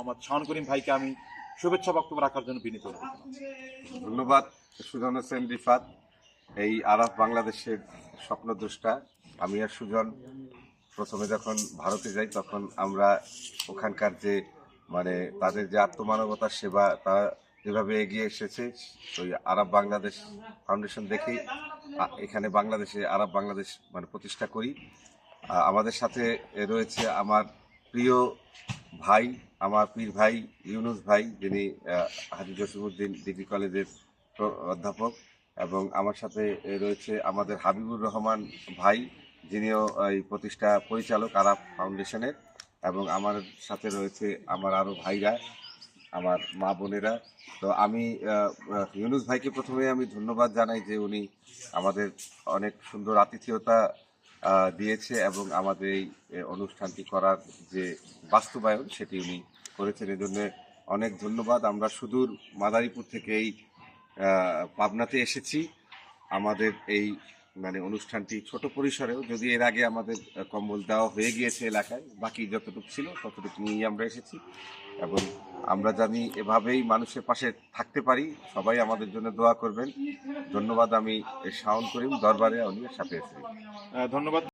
মোহাম্মদ শাহন করিম ভাইকে আমি শুভেচ্ছা বক্তব্য রাখার জন্য বিনীত ধন্যবাদ, সুজন হোসেন রিফাত। এই আরব বাংলাদেশের স্বপ্নদ্রষ্টা, আমি আর সুজন। প্রথমে যখন ভারতে যাই, তখন আমরা ওখানকার যে মানে তাদের যে আত্মমানবতার সেবা, তা যেভাবে এগিয়ে এসেছে, ওই আরব বাংলাদেশ ফাউন্ডেশন দেখেই এখানে বাংলাদেশে আরব বাংলাদেশ মানে প্রতিষ্ঠা করি। আমাদের সাথে রয়েছে আমার প্রিয় ভাই, আমার পীর ভাই ইউনুস ভাই, যিনি হাজি জসিমুদ্দিন ডিগ্রি কলেজের অধ্যাপক, এবং আমার সাথে রয়েছে আমাদের হাবিবুর রহমান ভাই, যিনিও এই প্রতিষ্ঠা পরিচালক আরাব ফাউন্ডেশনের, এবং আমার সাথে রয়েছে আমার আরও ভাইরা, আমার মা বোনেরা। তো আমি ইউনুস ভাইকে প্রথমে আমি ধন্যবাদ জানাই যে উনি আমাদের অনেক সুন্দর আতিথেয়তা দিয়েছে এবং আমাদের এই অনুষ্ঠানটি করার যে বাস্তবায়ন সেটি উনি করেছেন। এজন্য অনেক ধন্যবাদ। আমরা সুদূর মাদারীপুর থেকে এই পাবনাতে এসেছি। আমাদের এই মানে অনুষ্ঠানটি ছোট পরিসরেও, যদি এর আগে আমাদের কম্বল দেওয়া হয়ে গিয়েছে এলাকায়, বাকি যতটুকু ছিল ততটুকু নিয়েই আমরা এসেছি। এবং আমরা জানি এভাবেই মানুষের পাশে থাকতে পারি। সবাই আমাদের জন্য দোয়া করবেন। ধন্যবাদ আমি শাওন করিম দরবারে আমি সাথে এসে ধন্যবাদ।